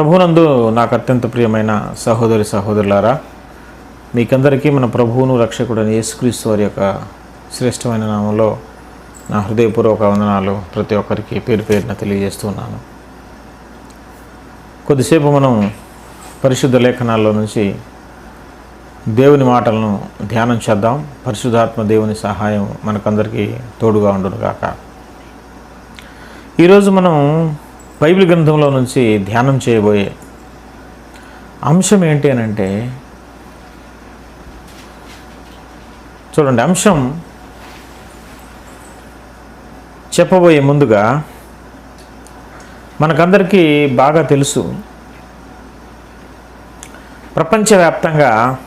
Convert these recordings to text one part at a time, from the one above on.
ప్రభునందు నాకు అత్యంత ప్రియమైన సహోదరి సహోదరులారా మీకందరికీ మన ప్రభువును రక్షకుడని యేసుక్రీస్తు వారి యొక్క శ్రేష్టమైన నామంలో నా హృదయపూర్వక వందనాలు ప్రతి ఒక్కరికి పేరు పేరున తెలియజేస్తున్నాను కొద్దిసేపు మనం పరిశుద్ధ లేఖనాల్లో నుంచి దేవుని మాటలను ధ్యానం చేద్దాం. పరిశుద్ధాత్మ దేవుని సహాయం మనకందరికీ తోడుగా ఉండును కాక ఈరోజు మనం బైబిల్ గ్రంథంలో నుంచి ధ్యానం చేయబోయే అంశం ఏంటి అని అంటే చూడండి అంశం చెప్పబోయే ముందుగా మనకందరికీ బాగా తెలుసు. ప్రపంచవ్యాప్తంగా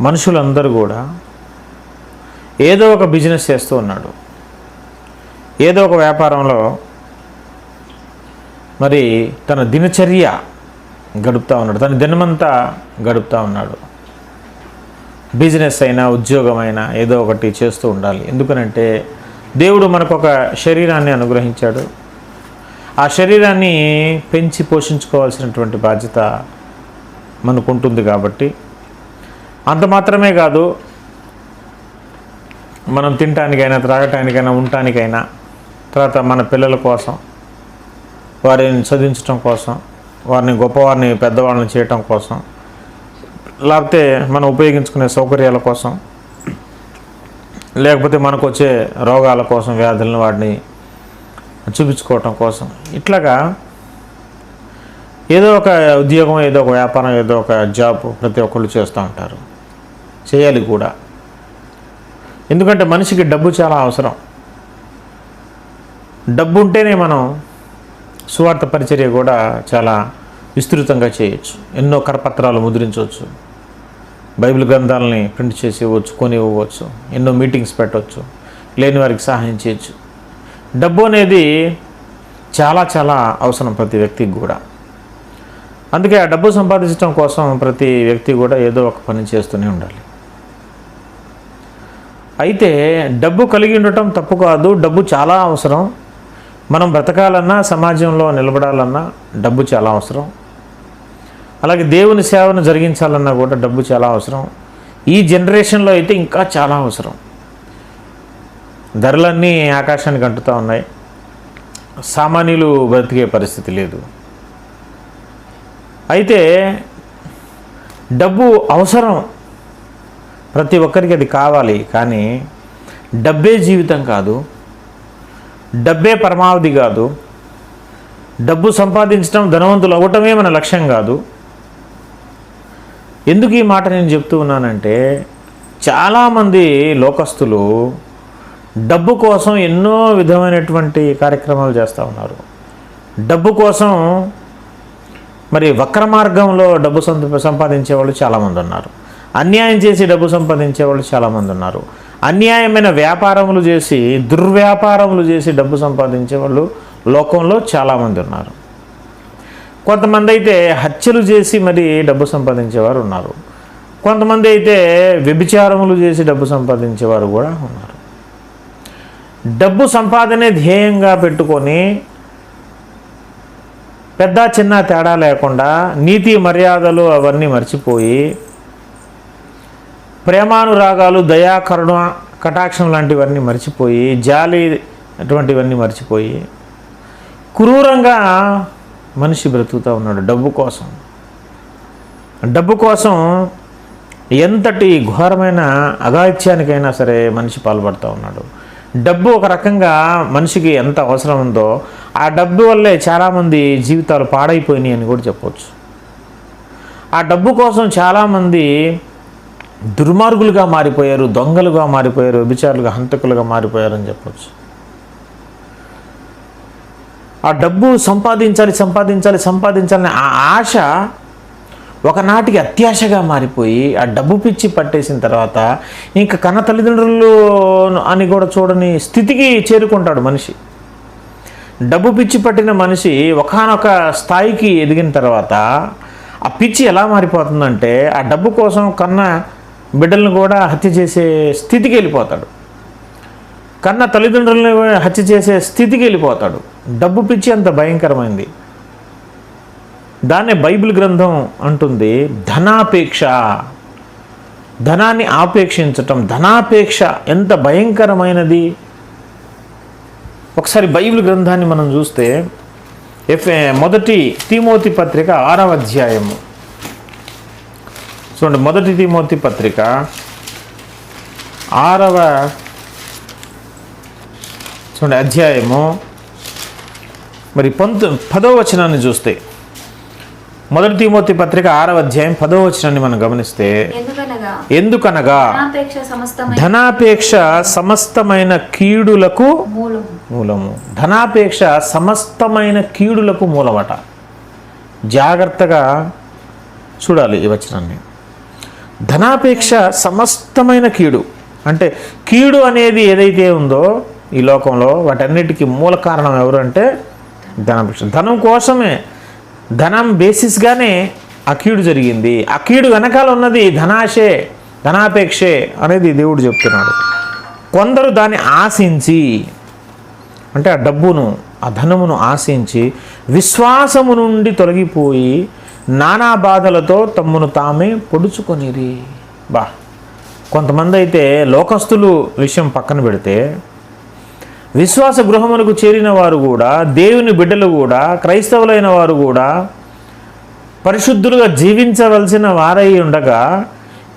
మనుషులందరూ కూడా ఏదో ఒక బిజినెస్ చేస్తూ ఉన్నాడు. ఏదో ఒక వ్యాపారంలో మరి తన దినచర్య గడుపుతూ ఉన్నాడు. తన దినమంతా గడుపుతూ ఉన్నాడు. బిజినెస్ అయినా ఉద్యోగం అయినా ఏదో ఒకటి చేస్తూ ఉండాలి. ఎందుకనంటే దేవుడు మనకు ఒక శరీరాన్ని అనుగ్రహించాడు. ఆ శరీరాన్ని పెంచి పోషించుకోవాల్సినటువంటి బాధ్యత మనకు ఉంటుంది కాబట్టి. అంత మాత్రమే కాదు మనం తినటానికైనా త్రాగటానికైనా ఉండటానికైనా తర్వాత మన పిల్లల కోసం వారిని చదివించడం కోసం వారిని గొప్పవారిని పెద్దవాళ్ళని చేయటం కోసం లేకపోతే మనం ఉపయోగించుకునే సౌకర్యాల కోసం లేకపోతే మనకు వచ్చే రోగాల కోసం వ్యాధులను వాటిని చూపించుకోవటం కోసం. ఇట్లాగా ఏదో ఒక ఉద్యోగం ఏదో ఒక వ్యాపారం ఏదో ఒక జాబ్ ప్రతి ఒక్కళ్ళు చేస్తూ ఉంటారు. చేయాలి కూడా. ఎందుకంటే మనిషికి డబ్బు చాలా అవసరం. డబ్బు ఉంటేనే మనం సువార్త పరిచర్య కూడా చాలా విస్తృతంగా చేయొచ్చు. ఎన్నో కరపత్రాలు ముద్రించవచ్చు. బైబిల్ గ్రంథాలని ప్రింట్ చేసి ఇవ్వచ్చు కొని ఇవ్వచ్చు ఎన్నో మీటింగ్స్ పెట్టవచ్చు లేని వారికి సహాయం చేయొచ్చు. డబ్బు అనేది చాలా చాలా అవసరం ప్రతి వ్యక్తికి కూడా. అందుకే ఆ డబ్బు సంపాదించడం కోసం ప్రతి వ్యక్తి కూడా ఏదో ఒక పని చేస్తూనే ఉండాలి. అయితే డబ్బు కలిగి ఉండటం తప్పు కాదు డబ్బు చాలా అవసరం. మనం బ్రతకాలన్నా సమాజంలో నిలబడాలన్నా డబ్బు చాలా అవసరం. అలాగే దేవుని సేవను జరిగించాలన్నా కూడా డబ్బు చాలా అవసరం. ఈ జనరేషన్లో అయితే ఇంకా చాలా అవసరం. ధరలన్నీ ఆకాశానికి అంటుతూ ఉన్నాయి. సామాన్యులు బ్రతికే పరిస్థితి లేదు. అయితే డబ్బు అవసరం ప్రతి ఒక్కరికి అది కావాలి. కానీ డబ్బే జీవితం కాదు. డబ్బే పరమావధి కాదు. డబ్బు సంపాదించడం ధనవంతులు అవ్వటమే మన లక్ష్యం కాదు. ఎందుకు ఈ మాట నేను చెప్తూ ఉన్నానంటే చాలామంది లోకస్తులు డబ్బు కోసం ఎన్నో విధమైనటువంటి కార్యక్రమాలు చేస్తూ ఉన్నారు. డబ్బు కోసం మరి వక్ర మార్గంలో డబ్బు సంపాదించే వాళ్ళు చాలామంది ఉన్నారు. అన్యాయం చేసి డబ్బు సంపాదించే వాళ్ళు చాలామంది ఉన్నారు. అన్యాయమైన వ్యాపారములు చేసి దుర్వ్యాపారములు చేసి డబ్బు సంపాదించే వాళ్ళు లోకంలో చాలామంది ఉన్నారు. కొంతమంది అయితే హత్యలు చేసి మరి డబ్బు సంపాదించేవారు ఉన్నారు. కొంతమంది అయితే వ్యభిచారములు చేసి డబ్బు సంపాదించేవారు కూడా ఉన్నారు. డబ్బు సంపాదనే ధ్యేయంగా పెట్టుకొని పెద్ద చిన్న తేడా లేకుండా నీతి మర్యాదలు అవన్నీ మర్చిపోయి ప్రేమానురాగాలు దయా కరుణ కటాక్షం లాంటివన్నీ మర్చిపోయి జాలి అటువంటివన్నీ మర్చిపోయి క్రూరంగా మనిషి బ్రతుకుతూ ఉన్నాడు డబ్బు కోసం. డబ్బు కోసం ఎంతటి ఘోరమైన అగాత్యానికైనా సరే మనిషి పాల్పడుతూ ఉన్నాడు. డబ్బు ఒక రకంగా మనిషికి ఎంత అవసరం ఉందో ఆ డబ్బు వల్లే చాలామంది జీవితాలు పాడైపోయినాయి అని కూడా చెప్పవచ్చు ఆ డబ్బు కోసం చాలామంది దుర్మార్గులుగా మారిపోయారు దొంగలుగా మారిపోయారు వ్యభిచారులుగా హంతకులుగా మారిపోయారని చెప్పచ్చు. ఆ డబ్బు సంపాదించాలి సంపాదించాలి సంపాదించాలని ఆ ఆశ ఒకనాటికి అత్యాశగా మారిపోయి ఆ డబ్బు పిచ్చి పట్టేసిన తర్వాత ఇంకా కన్న తల్లిదండ్రులు అని కూడా చూడని స్థితికి చేరుకుంటాడు మనిషి. డబ్బు పిచ్చి పట్టిన మనిషి ఒకానొక స్థాయికి ఎదిగిన తర్వాత ఆ పిచ్చి ఎలా మారిపోతుందంటే ఆ డబ్బు కోసం కన్న బిడ్డలను కూడా హత్య చేసే స్థితికి వెళ్ళిపోతాడు. కన్న తల్లిదండ్రులను హత్య చేసే స్థితికి వెళ్ళిపోతాడు. డబ్బు పిచ్చి అంత భయంకరమైంది. దాన్నే బైబిల్ గ్రంథం అంటుంది ధనాపేక్ష. ధనాన్ని ఆపేక్షించటం ధనాపేక్ష ఎంత భయంకరమైనది? ఒకసారి బైబిల్ గ్రంథాన్ని మనం చూస్తే ఎఫ్ మొదటి తిమోతి పత్రిక ఆరవ అధ్యాయము. చూడండి మొదటి తిమోతి పత్రిక ఆరవ చూడండి అధ్యాయము. మరి పంతొ పదవ వచనాన్ని చూస్తే మొదటి తిమోతి పత్రిక ఆరవ అధ్యాయం పదవ వచనాన్ని మనం గమనిస్తే ఎందుకనగా? ధనాపేక్ష సమస్తమైన కీడులకు మూలము. ధనాపేక్ష సమస్తమైన కీడులకు మూలమట. జాగ్రత్తగా చూడాలి ఈ వచనాన్ని. ధనాపేక్ష సమస్తమైన కీడు. అంటే కీడు అనేది ఏదైతే ఉందో ఈ లోకంలో వాటన్నిటికీ మూల కారణం ఎవరు అంటే ధనాపేక్ష. ధనం కోసమే ధనం బేసిస్గానే ఆ కీడు జరిగింది. ఆ కీడు వెనకాల ఉన్నది ధనాశే ధనాపేక్షే అనేది దేవుడు చెప్తున్నాడు. కొందరు దాన్ని ఆశించి అంటే ఆ డబ్బును ఆ ధనమును ఆశించి విశ్వాసము నుండి తొలగిపోయి నానా బాధలతో తమ్మును తామే పొడుచుకొనిరి. బా. కొంతమంది అయితే లోకస్తులు విషయం పక్కన పెడితే విశ్వాస గృహమునకు చేరిన వారు కూడా దేవుని బిడ్డలు కూడా క్రైస్తవులైన వారు కూడా పరిశుద్ధులుగా జీవించవలసిన వారై ఉండగా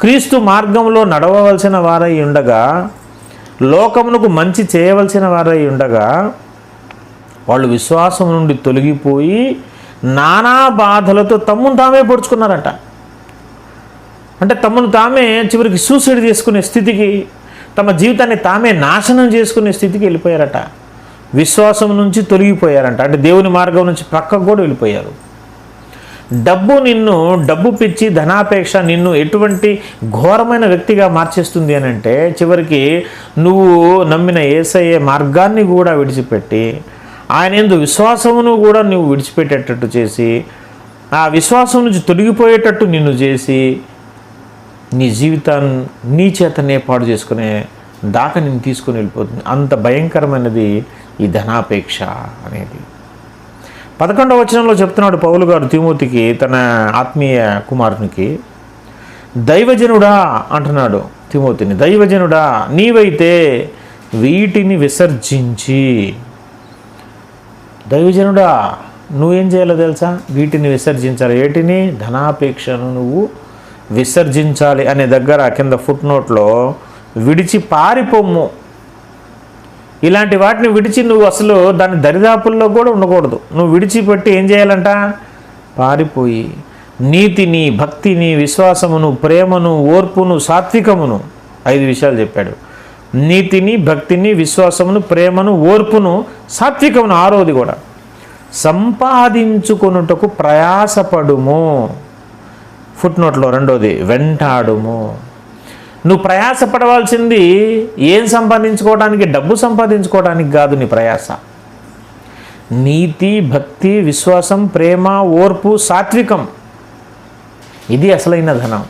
క్రీస్తు మార్గంలో నడవవలసిన వారై ఉండగా లోకమునకు మంచి చేయవలసిన వారై ఉండగా వాళ్ళు విశ్వాసం నుండి తొలగిపోయి నానా బాధలతో తమ్మును తామే పొడుచుకున్నారట. అంటే తమను తామే చివరికి సూసైడ్ చేసుకునే స్థితికి తమ జీవితాన్ని తామే నాశనం చేసుకునే స్థితికి వెళ్ళిపోయారట. విశ్వాసం నుంచి తొలగిపోయారంట. అంటే దేవుని మార్గం నుంచి పక్కకు కూడా వెళ్ళిపోయారు. డబ్బు నిన్ను డబ్బు పిచ్చి ధనాపేక్ష నిన్ను ఎటువంటి ఘోరమైన వ్యక్తిగా మార్చేస్తుంది అని అంటే చివరికి నువ్వు నమ్మిన ఏసయ్యే మార్గాన్ని కూడా విడిచిపెట్టి ఆయన ఎందు విశ్వాసమును కూడా నువ్వు విడిచిపెట్టేటట్టు చేసి ఆ విశ్వాసం నుంచి తొలగిపోయేటట్టు నిన్ను చేసి నీ జీవితాన్ని నీ చేతనే పాడు చేసుకునే దాకా నేను తీసుకుని వెళ్ళిపోతుంది. అంత భయంకరమైనది ఈ ధనాపేక్ష అనేది. పదకొండవ వచనంలో చెప్తున్నాడు పౌలు గారు తిమోతికి తన ఆత్మీయ కుమారునికి. దైవజనుడా అంటున్నాడు తిమోతిని దైవజనుడా నీవైతే వీటిని విసర్జించి దైవజనుడా నువ్వేం చేయాలో తెలుసా? వీటిని విసర్జించాలి. ఏటిని? ధనాపేక్షను నువ్వు విసర్జించాలి అనే దగ్గర కింద ఫుట్ నోట్లో విడిచి పారిపోమ్ము. ఇలాంటి వాటిని విడిచి నువ్వు అసలు దాని దరిదాపుల్లో కూడా ఉండకూడదు. నువ్వు విడిచిపెట్టి ఏం చేయాలంట? పారిపోయి నీతిని భక్తిని విశ్వాసమును ప్రేమను ఓర్పును సాత్వికమును ఐదు విషయాలు చెప్పాడు. నీతిని భక్తిని విశ్వాసమును ప్రేమను ఓర్పును సాత్వికమును ఆరోది కూడా. సంపాదించుకొనుటకు ప్రయాసపడుము. ఫుట్ నోట్లో రెండోది వెంటాడుము. నువ్వు ప్రయాసపడవలసింది ఏం సంపాదించుకోవడానికి డబ్బు సంపాదించుకోవడానికి కాదు నీ ప్రయాస. నీతి భక్తి విశ్వాసం ప్రేమ ఓర్పు సాత్వికం. ఇది అసలైన ధనం.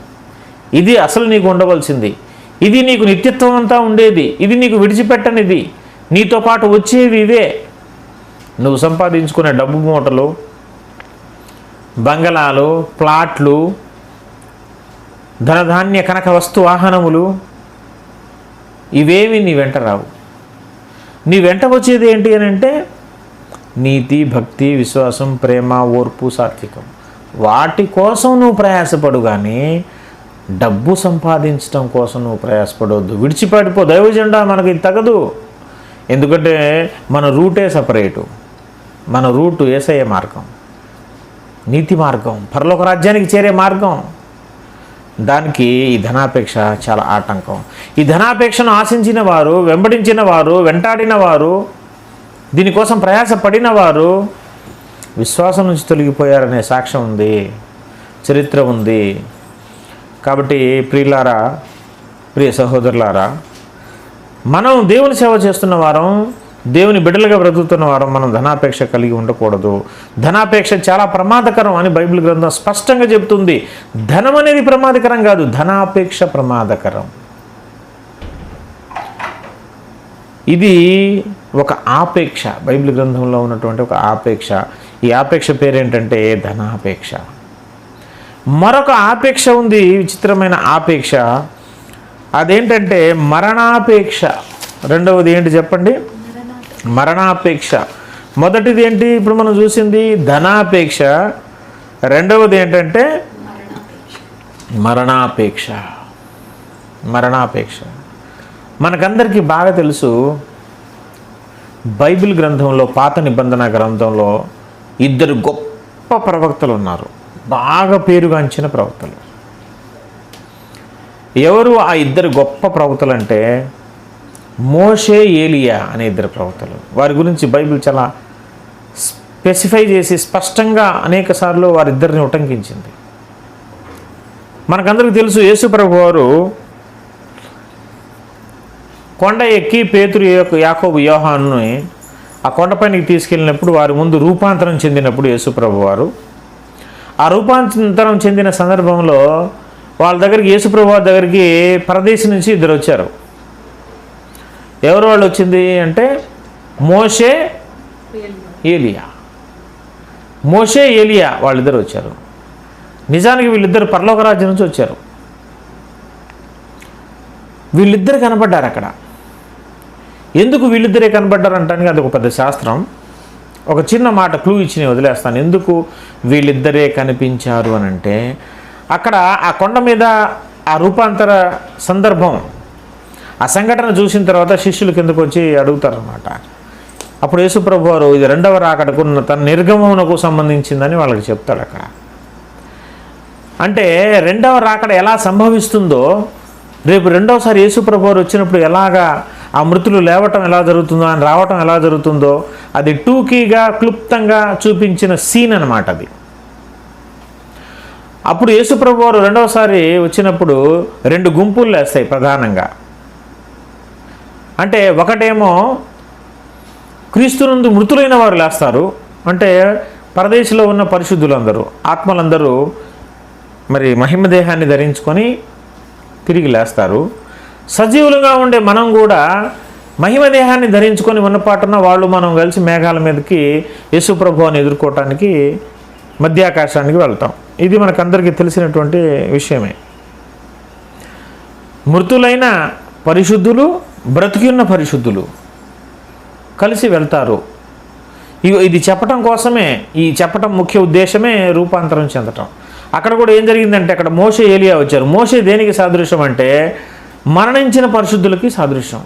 ఇది అసలు నీకు ఉండవలసింది. ఇది నీకు నిత్యత్వం అంతా ఉండేది. ఇది నీకు విడిచిపెట్టనిది. నీతో పాటు వచ్చేవి ఇవే. నువ్వు సంపాదించుకునే డబ్బు మూటలు బంగళాలు ప్లాట్లు ధనధాన్య కనక వస్తు వాహనములు ఇవేమి నీ వెంట రావు. నీ వెంట వచ్చేది ఏంటి అని అంటే నీతి భక్తి విశ్వాసం ప్రేమ ఓర్పు సాత్వికం. వాటి కోసం నువ్వు ప్రయాసపడు కానీ డబ్బు సంపాదించడం కోసం నువ్వు ప్రయాసపడవద్దు విడిచిపెడిపో దైవజెండా మనకి ఇది తగదు. ఎందుకంటే మన రూటే సపరేటు. మన రూటు ఏసయ్య మార్గం. నీతి మార్గం. పరలోక రాజ్యానికి చేరే మార్గం. దానికి ఈ ధనాపేక్ష చాలా ఆటంకం. ఈ ధనాపేక్షను ఆశించిన వారు వెంబడించిన వారు వెంటాడిన వారు దీనికోసం ప్రయాసపడిన వారు విశ్వాసం నుంచి తొలగిపోయారనే సాక్ష్యం ఉంది. చరిత్ర ఉంది. కాబట్టి ప్రియులారా ప్రియ సహోదరులారా మనం దేవుని సేవ చేస్తున్న వారం దేవుని బిడ్డలుగా బ్రతుకుతున్న వారం మనం ధనాపేక్ష కలిగి ఉండకూడదు. ధనాపేక్ష చాలా ప్రమాదకరం అని బైబిల్ గ్రంథం స్పష్టంగా చెబుతుంది. ధనం అనేది ప్రమాదకరం కాదు ధనాపేక్ష ప్రమాదకరం. ఇది ఒక ఆపేక్ష బైబిల్ గ్రంథంలో ఉన్నటువంటి ఒక ఆపేక్ష. ఈ ఆపేక్ష పేరేంటంటే ధనాపేక్ష. మరొక ఆపేక్ష ఉంది విచిత్రమైన ఆపేక్ష. అదేంటంటే మరణాపేక్ష. రెండవది ఏంటి చెప్పండి? మరణాపేక్ష. మొదటిది ఏంటి? ఇప్పుడు మనం చూసింది ధనాపేక్ష. రెండవది ఏంటంటే మరణాపేక్ష. మరణాపేక్ష. మనకందరికీ బాగా తెలుసు బైబిల్ గ్రంథంలో పాత నిబంధన గ్రంథంలో ఇద్దరు గొప్ప ప్రవక్తలు ఉన్నారు. బాగా పేరుగాంచిన ప్రవక్తలు. ఎవరు ఆ ఇద్దరు గొప్ప ప్రవక్తలు అంటే మోషే ఏలియా అనే ఇద్దరు ప్రవక్తలు. వారి గురించి బైబిల్ చాలా స్పెసిఫై చేసి స్పష్టంగా అనేక సార్లు వారిద్దరిని ఉటంకించింది. మనకందరికీ తెలుసు యేసుప్రభు వారు కొండ ఎక్కి పేతురు యొక్క యాకోబు యోహాన్ని ఆ కొండపైనకి తీసుకెళ్ళినప్పుడు వారి ముందు రూపాంతరం చెందినప్పుడు యేసుప్రభు వారు ఆ రూపాంతరం చెందిన సందర్భంలో వాళ్ళ దగ్గరికి యేసుప్రభు దగ్గరికి పరదేశం నుంచి ఇద్దరు వచ్చారు. ఎవరు వాళ్ళు వచ్చింది అంటే మోషే ఏలియా. మోషే ఏలియా వాళ్ళిద్దరు వచ్చారు. నిజానికి వీళ్ళిద్దరు పరలోక రాజ్యం నుంచి వచ్చారు. వీళ్ళిద్దరు కనబడ్డారు అక్కడ ఎందుకు వీళ్ళిద్దరే కనబడ్డారు అంటానికి అది ఒక పెద్ద శాస్త్రం. ఒక చిన్న మాట క్లూ ఇచ్చి నేను వదిలేస్తాను. ఎందుకు వీళ్ళిద్దరే కనిపించారు అని అంటే అక్కడ ఆ కొండ మీద ఆ రూపాంతర సందర్భం ఆ సంఘటన చూసిన తర్వాత శిష్యులు కిందకు వచ్చి అడుగుతారనమాట అప్పుడు యేసుప్రభు వారు ఇది రెండవ రాకడకు తన నిర్గమమునకు సంబంధించిందని వాళ్ళకి చెప్తాడు అక్కడ. అంటే రెండవ రాకడ ఎలా సంభవిస్తుందో రేపు రెండవసారి యేసుప్రభు వారు వచ్చినప్పుడు ఎలాగా ఆ మృతులు లేవటం ఎలా జరుగుతుందో ఆయన రావటం ఎలా జరుగుతుందో అది టూకీగా క్లుప్తంగా చూపించిన సీన్ అనమాట అది. అప్పుడు యేసుప్రభు వారు రెండవసారి వచ్చినప్పుడు రెండు గుంపులు లేస్తాయి ప్రధానంగా. అంటే ఒకటేమో క్రీస్తు నుండి మృతులైన వారు లేస్తారు. అంటే పరదేశంలో ఉన్న పరిశుద్ధులందరూ ఆత్మలందరూ మరి మహిమ దేహాన్ని ధరించుకొని తిరిగి లేస్తారు. సజీవులుగా ఉండే మనం కూడా మహిమ దేహాన్ని ధరించుకొని ఉన్నపాటున వాళ్ళు మనం కలిసి మేఘాల మీదకి యేసుప్రభుని ఎదుర్కోవటానికి మధ్యాకాశానికి వెళ్తాం. ఇది మనకందరికీ తెలిసినటువంటి విషయమే. మృతులైన పరిశుద్ధులు బ్రతికిన్న పరిశుద్ధులు కలిసి వెళ్తారు. ఇది చెప్పటం కోసమే ఈ చెప్పటం ముఖ్య ఉద్దేశమే రూపాంతరం చెందటం. అక్కడ కూడా ఏం జరిగిందంటే అక్కడ మోసే ఏలియా వచ్చారు. మోసే దేనికి సాదృశ్యం అంటే మరణించిన పరిశుద్ధులకి సాదృశ్యం.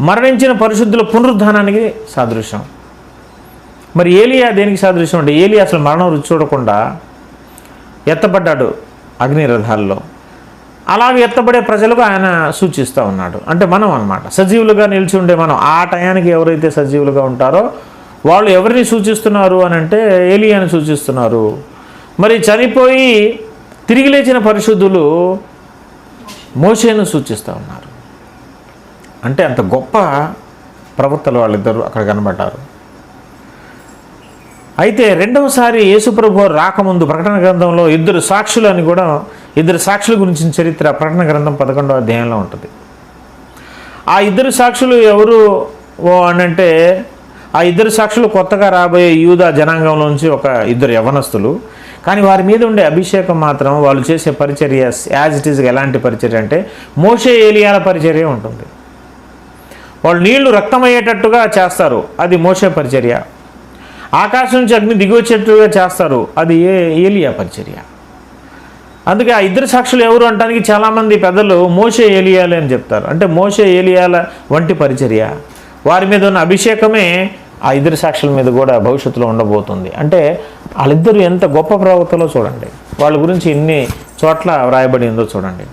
మరణించిన పరిశుద్ధుల పునరుద్ధానానికి సాదృశ్యం. మరి ఏలియా దేనికి సాదృశ్యం అంటే ఏలియా అసలు మరణం రుచి చూడకుండా ఎత్తబడ్డాడు అగ్ని రథాల్లో అలాగే ఎత్తబడే ప్రజలకు ఆయన సూచిస్తూ ఉన్నాడు. అంటే మనం అన్నమాట. సజీవులుగా నిలిచి ఉండే మనం ఆ టయానికి ఎవరైతే సజీవులుగా ఉంటారో వాళ్ళు ఎవరిని సూచిస్తున్నారు అని అంటే ఏలియాని సూచిస్తున్నారు. మరి చనిపోయి తిరిగి లేచిన పరిశుద్ధులు మోషేను సూచిస్తూ ఉన్నారు. అంటే అంత గొప్ప ప్రవక్తలు వాళ్ళిద్దరూ అక్కడ కనబడ్డారు. అయితే రెండవసారి యేసుప్రభు రాకముందు ప్రకటన గ్రంథంలో ఇద్దరు సాక్షులు అని కూడా ఇద్దరు సాక్షుల గురించిన చరిత్ర ప్రకటన గ్రంథం పదకొండవ అధ్యాయంలో ఉంటుంది. ఆ ఇద్దరు సాక్షులు ఎవరు అనంటే ఆ ఇద్దరు సాక్షులు కొత్తగా రాబోయే యూదా జనాంగంలోంచి ఒక ఇద్దరు యవనస్తులు కానీ వారి మీద ఉండే అభిషేకం మాత్రం వాళ్ళు చేసే పరిచర్య యాజ్ ఇట్ ఈస్గా ఎలాంటి పరిచర్య అంటే మోషే ఏలియాల పరిచర్య ఉంటుంది. వాళ్ళు నీళ్ళు రక్తమయ్యేటట్టుగా చేస్తారు. అది మోసే పరిచర్య. ఆకాశం నుంచి అగ్ని దిగొచ్చేట్టుగా చేస్తారు. అది ఏ ఏలియా పరిచర్య. అందుకే ఆ ఇద్దరు సాక్షులు ఎవరు అంటానికి చాలామంది పెద్దలు మోసే ఏలియాలే అని చెప్తారు. అంటే మోసే ఏలియాల వంటి పరిచర్య. వారి మీద ఉన్న అభిషేకమే ఆ ఇద్దరు సాక్షుల మీద కూడా భవిష్యత్తులో ఉండబోతుంది. అంటే వాళ్ళిద్దరూ ఎంత గొప్ప ప్రవక్తలో చూడండి. వాళ్ళ గురించి ఎన్ని చోట్ల వ్రాయబడి ఉందో చూడండి.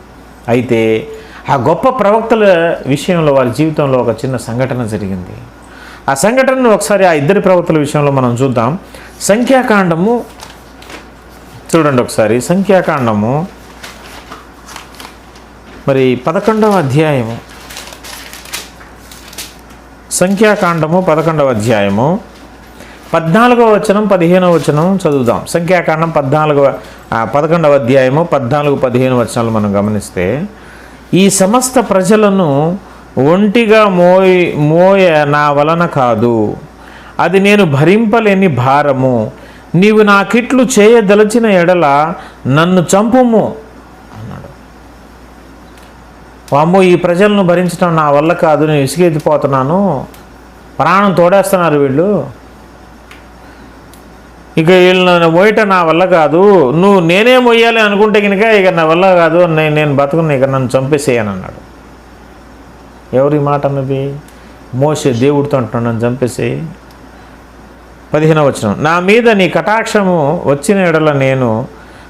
అయితే ఆ గొప్ప ప్రవక్తల విషయంలో వారి జీవితంలో ఒక చిన్న సంఘటన జరిగింది. ఆ సంఘటనను ఒకసారి ఆ ఇద్దరి ప్రవక్తల విషయంలో మనం చూద్దాం. సంఖ్యాకాండము చూడండి ఒకసారి. సంఖ్యాకాండము మరి పదకొండవ అధ్యాయము. సంఖ్యాకాండము పదకొండవ అధ్యాయము. పద్నాలుగవ వచనం పదిహేనవ వచనం చదువుదాం. సంఖ్యాకాండం పద్నాలుగవ పదకొండవ అధ్యాయము పద్నాలుగు పదిహేను వచనాలు మనం గమనిస్తే ఈ సమస్త ప్రజలను ఒంటిగా మోయ మోయ నా వలన కాదు. అది నేను భరింపలేని భారము. నీవు నాకిట్లు చేయదలచిన ఎడల నన్ను చంపుము. వామ్మో ఈ ప్రజలను భరించడం నా వల్ల కాదు నేను ఇసుకెత్తిపోతున్నాను ప్రాణం తోడేస్తున్నారు వీళ్ళు. ఇక వీళ్ళని మోయట నా వల్ల కాదు. నువ్వు నేనే మొయ్యాలి అనుకుంటే కనుక ఇక నా వల్ల కాదు నేను నేను బతుకుని ఇక నన్ను చంపేసేయను అన్నాడు. ఎవరి మాట అన్నది? మోసే దేవుడితో అంటున్నాడు నన్ను చంపేసేయి. పదిహేనవ వచ్చిన నా మీద నీ కటాక్షము వచ్చిన ఎడల నేను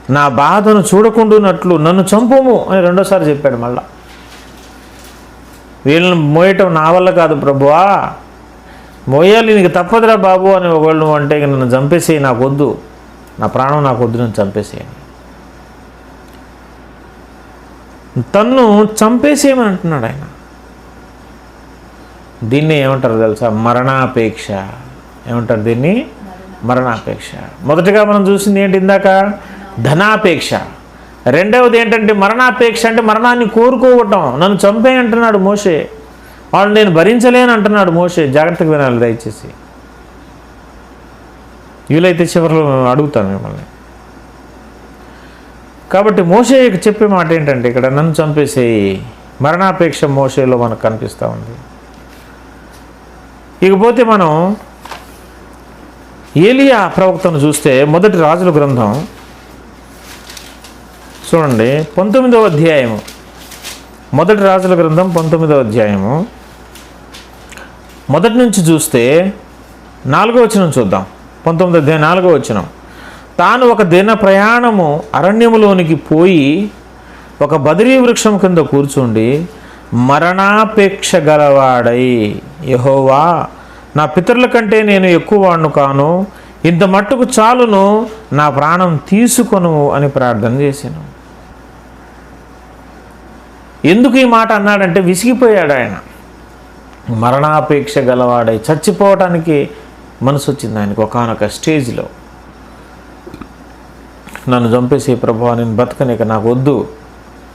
నా బాధను చూడకుండానట్లు నన్ను చంపుము అని రెండోసారి చెప్పాడు మళ్ళా. వీళ్ళని మోయటం నా వల్ల కాదు ప్రభువా. మోయాలి నీకు తప్పదురా బాబు అని ఒకళ్ళు నువ్వు అంటే ఇక నన్ను చంపేసేయి నాకు వద్దు. నా ప్రాణం నాకు వద్దు నన్ను చంపేసేయండి తన్ను చంపేసేయమని అంటున్నాడు ఆయన. దీన్ని ఏమంటారు తెలుసా? మరణాపేక్ష. ఏమంటారు దీన్ని? మరణాపేక్ష. మొదటగా మనం చూసింది ఏంటి ఇందాక? ధనాపేక్ష. రెండవది ఏంటంటే మరణాపేక్ష అంటే మరణాన్ని కోరుకోవటం. నన్ను చంపే అంటున్నాడు మోషే. వాళ్ళు నేను భరించలేను అంటున్నాడు మోషే. జాగ్రత్తగా వినాలి దయచేసి. వీలైతే చివరిలో అడుగుతాను మిమ్మల్ని. కాబట్టి మోసే చెప్పే మాట ఏంటంటే ఇక్కడ నన్ను చంపేసేయి. మరణాపేక్ష మోషేలో మనకు కనిపిస్తూ ఉంది. ఇకపోతే మనం ఏలియా ప్రవక్తను చూస్తే మొదటి రాజుల గ్రంథం చూడండి పంతొమ్మిదవ అధ్యాయము. మొదటి రాజుల గ్రంథం పంతొమ్మిదవ అధ్యాయము. మొదటి నుంచి చూస్తే నాలుగో వచనం చూద్దాం. పంతొమ్మిది అధ్యాయం నాలుగో వచనం. తాను ఒక దిన ప్రయాణము అరణ్యములోనికి పోయి ఒక బదిరీ వృక్షం కింద కూర్చుండి మరణాపేక్ష గలవాడై. యహోవా నా పితరుల కంటే నేను ఎక్కువ వాడును కాను. ఇంత మట్టుకు చాలును నా ప్రాణం తీసుకొను అని ప్రార్థన చేశాను. ఎందుకు ఈ మాట అన్నాడంటే విసిగిపోయాడు ఆయన. మరణాపేక్ష గలవాడై చచ్చిపోవటానికి మనసు వచ్చింది ఆయనకు ఒకనొక స్టేజ్లో. నన్ను చంపేసే ప్రభు నేను బతకనిక నాకు వద్దు.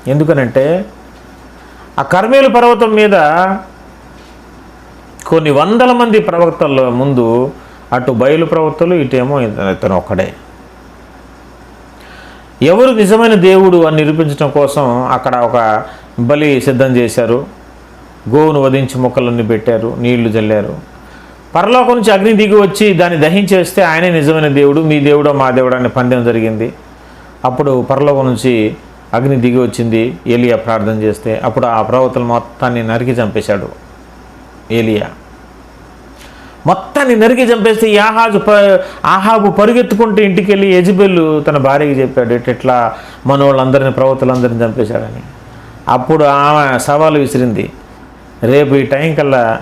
ఎందుకనంటే ఆ కర్మేలు పర్వతం మీద కొన్ని వందల మంది ప్రవక్తల ముందు అటు బయలు ప్రవక్తలు ఇటేమో ఇతను ఒక్కడే. ఎవరు నిజమైన దేవుడు అని నిరూపించడం కోసం అక్కడ ఒక బలి సిద్ధం చేశారు. గోవును వధించి మొక్కలన్నీ పెట్టారు నీళ్ళు జల్లారు. పరలోకం నుంచి అగ్ని దిగి వచ్చి దాన్ని దహించేస్తే ఆయనే నిజమైన దేవుడు మీ దేవుడో మా దేవుడు అనే పందెం జరిగింది. అప్పుడు పరలోకం నుంచి అగ్ని దిగి వచ్చింది ఏలియా ప్రార్థన చేస్తే అప్పుడు ఆ ప్రవక్తలు మొత్తాన్ని నరికి చంపేశాడు ఏలియా. మొత్తాన్ని నరికి చంపేస్తే ఈ ప ఆహాబు పరుగెత్తుకుంటూ ఇంటికి వెళ్ళి యజబెల్లు తన భార్యకి చెప్పాడు ఇట్లా మనోళ్ళందరిని వాళ్ళందరినీ చంపేశాడని. అప్పుడు ఆమె సవాలు విసిరింది రేపు ఈ టైం కల్లా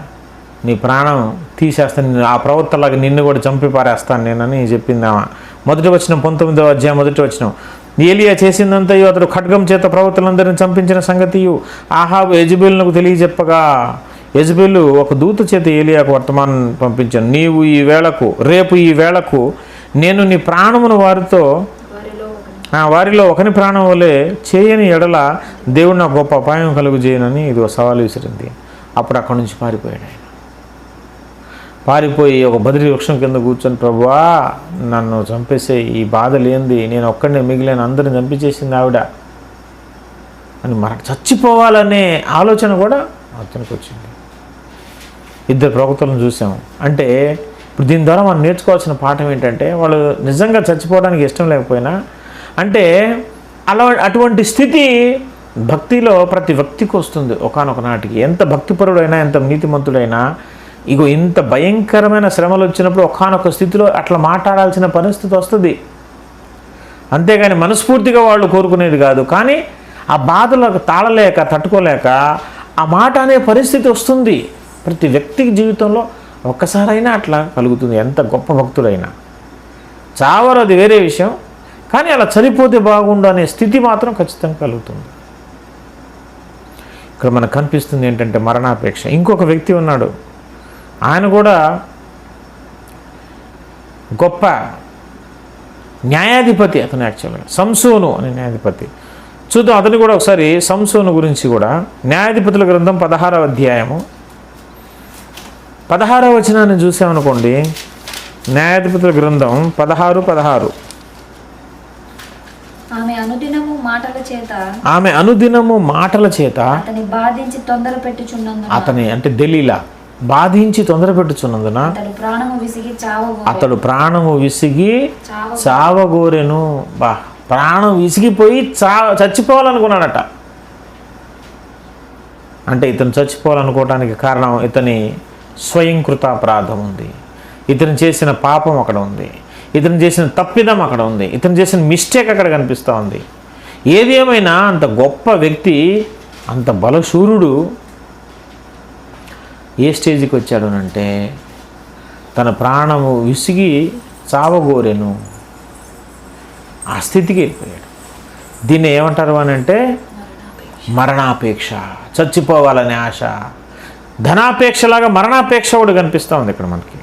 నీ ప్రాణం తీసేస్తాను ఆ ప్రవర్తలాగా నిన్ను కూడా చంపి పారేస్తాను నేనని చెప్పింది ఆమె. మొదటి వచ్చిన పంతొమ్మిదవ అధ్యాయం మొదటి వచ్చిన ఏలియా చేసిందంతయు అతడు ఖడ్గం చేత ప్రవర్తలందరిని చంపించిన సంగతియు ఆహాబు యజబేలునకు తెలియజెప్పగా యజబేలు ఒక దూత చేత ఏలియాకు వర్తమానం పంపించాను. నీవు ఈ వేళకు రేపు ఈ వేళకు నేను నీ ప్రాణమును వారితో వారిలో ఒకని ఆ వారిలో ఒకని ప్రాణం వలె చేయని ఎడల దేవుడు నాకు గొప్ప అపాయం కలుగు చేయనని ఇది ఒక సవాలు విసిరింది. అప్పుడు అక్కడి నుంచి పారిపోయాడు ఆయన. పారిపోయి ఒక బదిరి వృక్షం కింద కూర్చొని ప్రభువా నన్ను చంపేసే ఈ బాధ లేనిది నేను ఒక్కడినే మిగిలిన అందరిని చంపించేసింది ఆవిడ అని మర చచ్చిపోవాలనే ఆలోచన కూడా అతనికి వచ్చింది. ఇద్దరు ప్రవక్తలను చూసాము. అంటే ఇప్పుడు దీని ద్వారా మనం నేర్చుకోవాల్సిన పాఠం ఏంటంటే వాళ్ళు నిజంగా చచ్చిపోవడానికి ఇష్టం లేకపోయినా అంటే అలా అటువంటి స్థితి భక్తిలో ప్రతి వ్యక్తికి వస్తుంది ఒకనొక నాటికి. ఎంత భక్తిపరుడైనా ఎంత నీతిమంతుడైనా ఇగో ఇంత భయంకరమైన శ్రమలు వచ్చినప్పుడు ఒకానొక స్థితిలో అట్లా మాట్లాడాల్సిన పరిస్థితి వస్తుంది. అంతేగాని మనస్ఫూర్తిగా వాళ్ళు కోరుకునేది కాదు. కానీ ఆ బాధలకు తాళలేక తట్టుకోలేక ఆ మాట అనే పరిస్థితి వస్తుంది. ప్రతి వ్యక్తికి జీవితంలో ఒక్కసారైనా అట్లా కలుగుతుంది ఎంత గొప్ప భక్తుడైనా చావరు అది వేరే విషయం కానీ అలా చనిపోతే బాగుండు అనే స్థితి మాత్రం ఖచ్చితంగా కలుగుతుంది. ఇక్కడ మనకు కనిపిస్తుంది ఏంటంటే మరణాపేక్ష. ఇంకొక వ్యక్తి ఉన్నాడు. ఆయన కూడా గొప్ప న్యాయాధిపతి అతను యాక్చువల్గా. సంసోను అనే న్యాయాధిపతి. చూద్దాం అతను కూడా ఒకసారి సంసోను గురించి కూడా న్యాయాధిపతుల గ్రంథం పదహారవ అధ్యాయము పదహారవ వచనాన్ని చూసామనుకోండి న్యాయాధిపతుల గ్రంథం పదహారు పదహారు. ఆమె అనుదినము మాటల చేత ఆమె అనుదినము మాటల చేత అతని బాధించి తొందర పెట్టుచున్నందున అతని అంటే దలీలా బాధించి తొందర పెట్టుచున్నందున అతడు ప్రాణము విసిగి చావగోరెను. బా ప్రాణం విసిగిపోయి చా చచ్చిపోవాలనుకున్నాడట. అంటే ఇతను చచ్చిపోవాలనుకోవడానికి కారణం ఇతని స్వయంకృత అపరాధం ఉంది. ఇతను చేసిన పాపం అక్కడ ఉంది. ఇతను చేసిన తప్పిదం అక్కడ ఉంది. ఇతను చేసిన మిస్టేక్ అక్కడ కనిపిస్తూ ఉంది. ఏది ఏమైనా అంత గొప్ప వ్యక్తి అంత బలశూరుడు ఏ స్టేజ్కి వచ్చాడు అంటే తన ప్రాణము విసిగి చావగోరెను ఆ స్థితికి వెళ్ళిపోయాడు. దీన్ని ఏమంటారు అని అంటే మరణాపేక్ష. చచ్చిపోవాలనే ఆశ. ధనాపేక్షలాగా మరణాపేక్ష కూడా కనిపిస్తూ ఉంది ఇక్కడ మనకి.